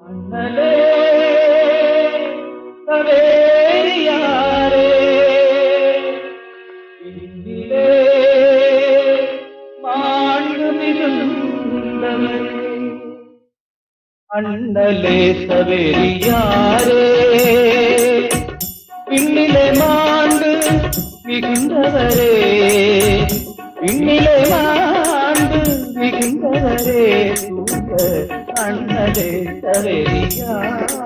அண்ணலே சவேரியாரே பின்னிலே மாண்டு மிகுந்தவரே. பின்னிலே மாண்டு மிகுந்தவரே. தூய அண்ணலே சவேரியாரே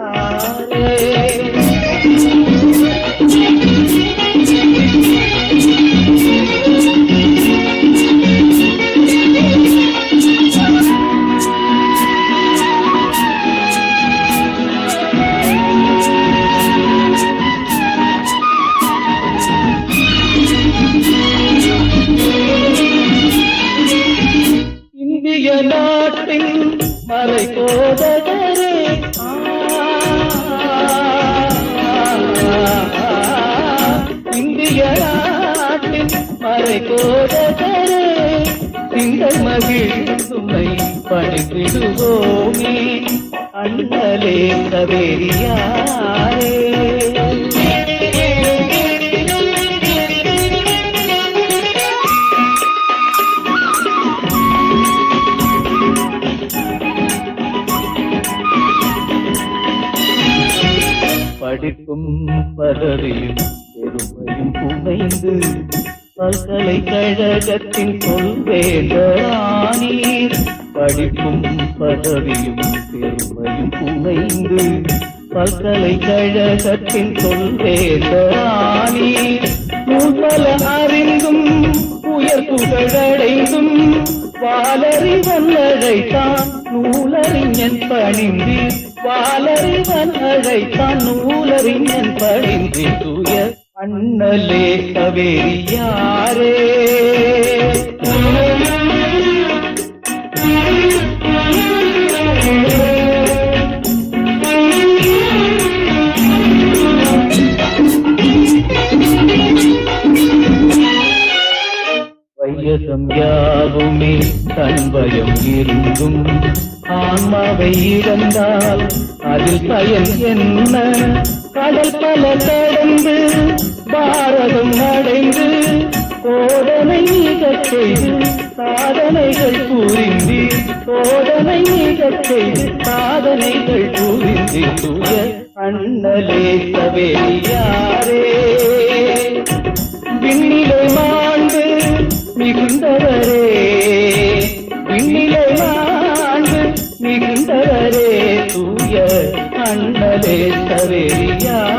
மலை கோதகரே. இந்திய நாட்டின் மலை கோதகரே. திங்கள் மகிழ் சுமை பணித்திடுவோமே அண்ணலே கவேரியாரே. படிப்பும் பதவியும் பெருமையும் புனைந்து பல்கலைக்கழகத்தின் சொல்வேண்டீர் படிப்பும் பதவியும் பெருமையும் புனைந்து பல்கலைக்கழகத்தின் சொல்வேண்டீர் நூல்பல அறிந்தும் உயர் புகழடைந்தும் வாலறிவன் அழைத்தான் நூலறிஞன் பணிந்தீர். வாலறிவன் அழைத்தான் நூலறிஞன் பணிந்து தூய அண்ணலே கவேரியாரே தேசம் யாவுமே தன்பயம் இருந்தும் ஆன்மாவை இழந்தால் அதில் பயன் என்ன? கடல் பல கடந்து பாரதம் அடைந்து கோடனை நீக்கச் செய்து சாதனைகள் புரிந்து கோடனை நீக்கச் செய்து சாதனைகள் புரிந்து தூய அண்ணலே சவேரியாரே யாரே மிகுந்தவரே தூய அண்ணலே சவேரியாரே